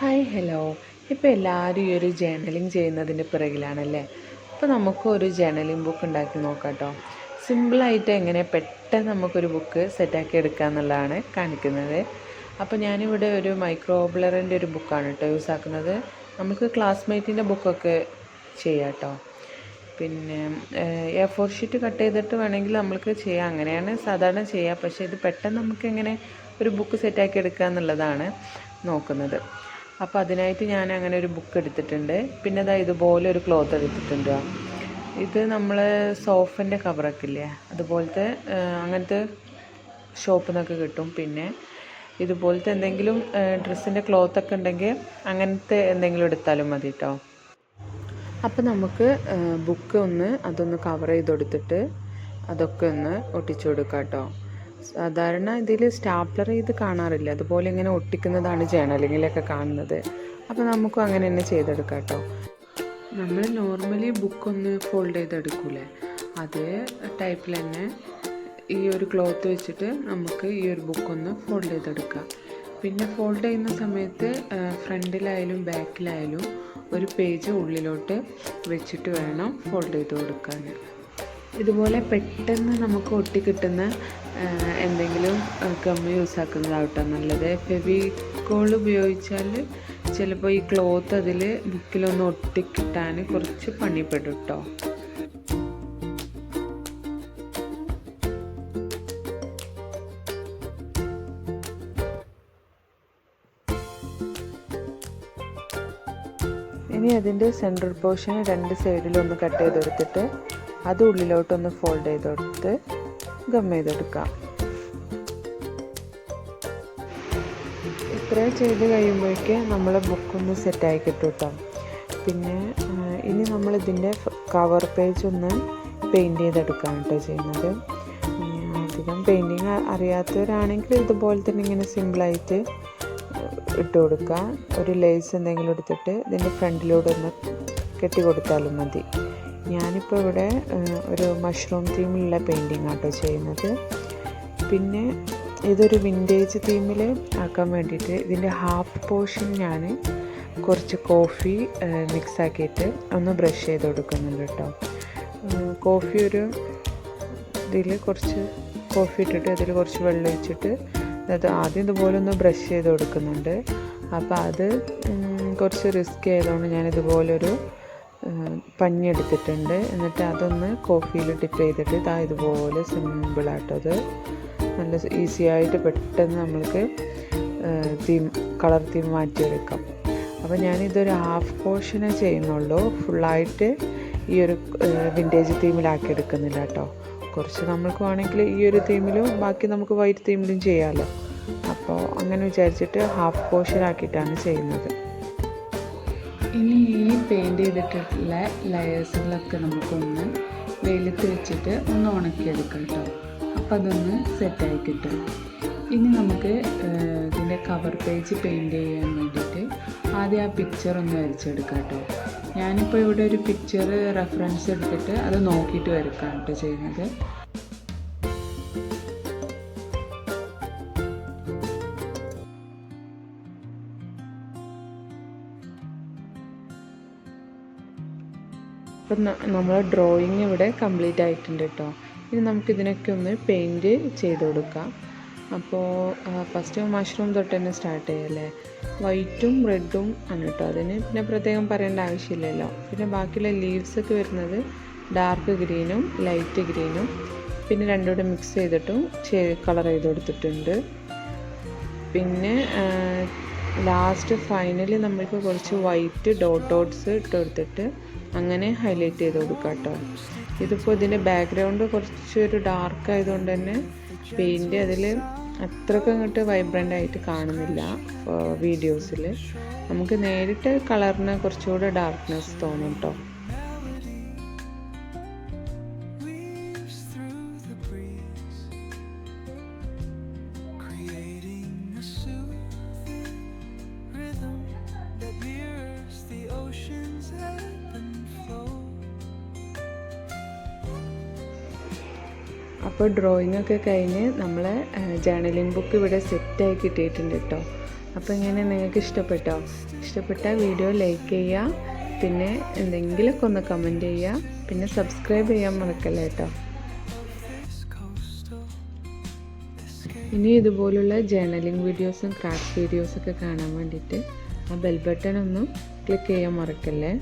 Hi hello ഇപ്പോൾ എല്ലാവരും ഈ ഒരു ജേണലിങ് ചെയ്യുന്നതിന്റെ പിറകിലാണല്ലേ? അപ്പോൾ നമുക്ക് ഒരു ജേർണലിംഗ് ബുക്ക് ഉണ്ടാക്കി നോക്കാം കേട്ടോ സിമ്പിളായിട്ട് എങ്ങനെ പെട്ടെന്ന് നമുക്കൊരു ബുക്ക് സെറ്റാക്കി എടുക്കുക എന്നുള്ളതാണ് കാണിക്കുന്നത്. അപ്പോൾ ഞാനിവിടെ ഒരു മൈക്രോബ്ലറിന്റെ ഒരു ബുക്കാണ് കേട്ടോ യൂസ് ആക്കുന്നത്. നമുക്ക് ക്ലാസ്മേറ്റിന്റെ ബുക്കൊക്കെ ചെയ്യാം കേട്ടോ പിന്നെ എ ഫോർ ഷീറ്റ് കട്ട് ചെയ്തിട്ട് വേണമെങ്കിൽ നമ്മൾക്ക് ചെയ്യാം. അങ്ങനെയാണ് സാധാരണ ചെയ്യുക പക്ഷേ ഇത് പെട്ടെന്ന് നമുക്ക് എങ്ങനെ ഒരു ബുക്ക് സെറ്റാക്കി എടുക്കുക എന്നുള്ളതാണ് നോക്കുന്നത്. അപ്പോൾ അതിനായിട്ട് ഞാൻ അങ്ങനെ ഒരു ബുക്ക് എടുത്തിട്ടുണ്ട്. പിന്നെ അതാ ഇതുപോലെ ഒരു ക്ലോത്ത് എടുത്തിട്ടുണ്ട്. ഇത് നമ്മൾ സോഫിന്റെ കവറൊക്കെ ഇല്ലേ അതുപോലത്തെ അങ്ങനത്തെ ഷോപ്പിൽ നിന്നൊക്കെ കിട്ടും. പിന്നെ ഇതുപോലത്തെ എന്തെങ്കിലും ഡ്രസ്സിന്റെ ക്ലോത്തൊക്കെ ഉണ്ടെങ്കിൽ അങ്ങനത്തെ എന്തെങ്കിലും എടുത്താലും മതി കേട്ടോ അപ്പോൾ നമുക്ക് ബുക്ക് ഒന്ന് അതൊന്ന് കവർ ചെയ്ത് കൊടുത്തിട്ട് അതൊക്കെ ഒന്ന് ഒട്ടിച്ചു കൊടുക്കാം കേട്ടോ സാധാരണ ഇതിൽ സ്റ്റാപ്ലർ ചെയ്ത് കാണാറില്ല. അതുപോലെ ഇങ്ങനെ ഒട്ടിക്കുന്നതാണ് ജേണലിങ്ങിലൊക്കെ കാണുന്നത്. അപ്പോൾ നമുക്കും അങ്ങനെ തന്നെ ചെയ്തെടുക്കാം കേട്ടോ നമ്മൾ നോർമലി ബുക്കൊന്ന് ഫോൾഡ് ചെയ്തെടുക്കൂലേ? അതേ ടൈപ്പിൽ തന്നെ ഈ ഒരു ക്ലോത്ത് വെച്ചിട്ട് നമുക്ക് ഈ ഒരു ബുക്കൊന്ന് ഫോൾഡ് ചെയ്തെടുക്കാം. പിന്നെ ഫോൾഡ് ചെയ്യുന്ന സമയത്ത് ഫ്രണ്ടിലായാലും ബാക്കിലായാലും ഒരു പേജ് ഉള്ളിലോട്ട് വെച്ചിട്ട് വേണം ഫോൾഡ് ചെയ്ത് കൊടുക്കാൻ. ഇതുപോലെ പെട്ടെന്ന് നമുക്ക് ഒട്ടി കിട്ടുന്ന എന്തെങ്കിലും ഗം യൂസ് ആക്കുന്നതാവട്ടെ നല്ലത്. ഫെവിക്കോൾ ഉപയോഗിച്ചാൽ ചിലപ്പോൾ ഈ ക്ലോത്ത് അതിൽ ബുക്കിലൊന്ന് ഒട്ടിക്കിട്ടാൻ കുറച്ച് പണിപ്പെടും കേട്ടോ ഇനി അതിന്റെ സെൻട്രൽ പോർഷൻ രണ്ട് സൈഡിലൊന്ന് കട്ട് ചെയ്തെടുത്തിട്ട് അത് ഉള്ളിലോട്ടൊന്ന് ഫോൾഡ് ചെയ്തെടുത്ത് ഗം ചെയ്തെടുക്കാം. ഇത്രയും ചെയ്ത് കഴിയുമ്പോഴേക്ക് നമ്മളെ ബുക്കൊന്ന് സെറ്റായി കിട്ടും പിന്നെ ഇനി നമ്മൾ നമ്മളിതിന്റെ കവർ പേജ് ഒന്ന് പെയിന്റ് ചെയ്തെടുക്കാം കേട്ടോ ചെയ്യുന്നത്. അധികം പെയിന്റിങ് അറിയാത്തവരാണെങ്കിൽ ഇതുപോലെ തന്നെ ഇങ്ങനെ സിമ്പിളായിട്ട് ഇട്ട് കൊടുക്കുക ഒരു ലേസ് എന്തെങ്കിലും എടുത്തിട്ട് ഇതിന്റെ ഫ്രണ്ടിലൂടെ ഒന്ന് കെട്ടി കൊടുത്താലും മതി. ഞാനിപ്പോൾ ഇവിടെ ഒരു മഷ്റൂം തീമിലുള്ള പെയിന്റിങ് ആട്ടോ ചെയ്യുന്നത്. പിന്നെ ഇതൊരു വിന്റേജ് തീമിൽ ആക്കാൻ വേണ്ടിയിട്ട് ഇതിന്റെ ഹാഫ് പോർഷൻ ഞാൻ കുറച്ച് കോഫി മിക്സാക്കിയിട്ട് ഒന്ന് ബ്രഷ് ചെയ്ത് കൊടുക്കുന്നുണ്ട് കേട്ടോ കോഫി ഒരു ഇതിൽ കുറച്ച് കോഫി ഇട്ടിട്ട് അതിൽ കുറച്ച് വെള്ളം ഒഴിച്ചിട്ട് അത് ആദ്യം ഇതുപോലെ ഒന്ന് ബ്രഷ് ചെയ്ത് കൊടുക്കുന്നുണ്ട്. അപ്പോൾ അത് കുറച്ച് റിസ്ക് ആയതുകൊണ്ട് ഞാൻ ഇതുപോലൊരു പഞ്ഞി എടുത്തിട്ടുണ്ട് എന്നിട്ട് അതൊന്ന് കോഫിയിൽ ഡിപ്പ് ചെയ്തിട്ട് ഇതാ ഇതുപോലെ സിമ്പിളായിട്ടത് നല്ല ഈസി ആയിട്ട് പെട്ടെന്ന് നമ്മൾക്ക് തീം കളർ തീം മാറ്റിയെടുക്കാം. അപ്പോൾ ഞാനിതൊരു ഹാഫ് പോർഷനെ ചെയ്യുന്നുള്ളൂ. ഫുള്ളായിട്ട് ഈ ഒരു വിന്റേജ് തീമിലാക്കി എടുക്കുന്നില്ല കേട്ടോ കുറച്ച് നമ്മൾക്ക് വേണമെങ്കിൽ ഈ ഒരു തീമിലും ബാക്കി നമുക്ക് വൈറ്റ് തീമിലും ചെയ്യാമല്ലോ അപ്പോൾ അങ്ങനെ വിചാരിച്ചിട്ട് ഹാഫ് പോർഷൻ ആക്കിയിട്ടാണ് ചെയ്യുന്നത്. ഇനി ഈ പെയിന്റ് ചെയ്തിട്ടുള്ള ലെയേഴ്സുകളൊക്കെ നമുക്കൊന്ന് വെയിലത്ത് വെച്ചിട്ട് ഒന്ന് ഉണക്കിയെടുക്കാം കേട്ടോ അപ്പം അതൊന്ന് സെറ്റായി കിട്ടും. ഇനി നമുക്ക് ഇതിന്റെ കവർ പേജ് പെയിന്റ് ചെയ്യാൻ വേണ്ടിയിട്ട് ആദ്യം ആ പിക്ചർ ഒന്ന് വരച്ചെടുക്കാം കേട്ടോ ഞാനിപ്പോൾ ഇവിടെ ഒരു പിക്ചർ റെഫറൻസ് എടുത്തിട്ട് അത് നോക്കിയിട്ട് വരക്കാം കേട്ടോ ചെയ്യുന്നത്. അപ്പം നമ്മൾ ഡ്രോയിങ് ഇവിടെ കംപ്ലീറ്റ് ആയിട്ടുണ്ട് കേട്ടോ ഇനി നമുക്കിതിനൊക്കെ ഒന്ന് പെയിന്റ് ചെയ്ത് കൊടുക്കാം. അപ്പോൾ ഫസ്റ്റ് മഷ്റൂം തൊട്ട് തന്നെ സ്റ്റാർട്ട് ചെയ്യല്ലേ വൈറ്റും റെഡും ആണ് കേട്ടോ അതിന് പിന്നെ പ്രത്യേകം പറയേണ്ട ആവശ്യമില്ലല്ലോ. പിന്നെ ബാക്കിയുള്ള ലീവ്സൊക്കെ വരുന്നത് ഡാർക്ക് ഗ്രീനും ലൈറ്റ് ഗ്രീനും പിന്നെ രണ്ടുകൂടെ മിക്സ് ചെയ്തിട്ടും കളർ ചെയ്ത് കൊടുത്തിട്ടുണ്ട്. പിന്നെ ലാസ്റ്റ് ഫൈനലി നമ്മൾക്ക് കുറച്ച് വൈറ്റ് ഡോട്ട് ഡോട്ട്സ് ഇട്ട് കൊടുത്തിട്ട് അങ്ങനെ ഹൈലൈറ്റ് ചെയ്ത് കൊടുക്കാം കേട്ടോ ഇതിപ്പോൾ ഇതിന്റെ ബാക്ക്ഗ്രൗണ്ട് കുറച്ചൊരു ഡാർക്ക് ആയതുകൊണ്ട് തന്നെ പെയിന്റ് അതിൽ അത്രയ്ക്ക് അങ്ങോട്ട് വൈബ്രന്റ് ആയിട്ട് കാണുന്നില്ല വീഡിയോസിൽ നമുക്ക് നേരിട്ട് കളറിന് കുറച്ചുകൂടെ ഡാർക്ക്നെസ് തോന്നും കേട്ടോ അപ്പോൾ ഡ്രോയിങ് ഒക്കെ കഴിഞ്ഞ് നമ്മൾ ജേണലിംഗ് ബുക്ക് ഇവിടെ സെറ്റായി കിട്ടിയിട്ടുണ്ട് കേട്ടോ അപ്പോൾ ഇങ്ങനെ നിങ്ങൾക്ക് ഇഷ്ടപ്പെട്ടോ? ഇഷ്ടപ്പെട്ട വീഡിയോ ലൈക്ക് ചെയ്യുക പിന്നെ എന്തെങ്കിലുമൊക്കെ ഒന്ന് കമന്റ് ചെയ്യുക പിന്നെ സബ്സ്ക്രൈബ് ചെയ്യാൻ മറക്കല്ലേ കേട്ടോ ഇനി ഇതുപോലുള്ള ജേണലിംഗ് വീഡിയോസും ക്രാഫ്റ്റ് വീഡിയോസൊക്കെ കാണാൻ വേണ്ടിയിട്ട് ആ ബെൽ ബട്ടൺ ഒന്ന് ക്ലിക്ക് ചെയ്യാൻ മറക്കല്ലേ?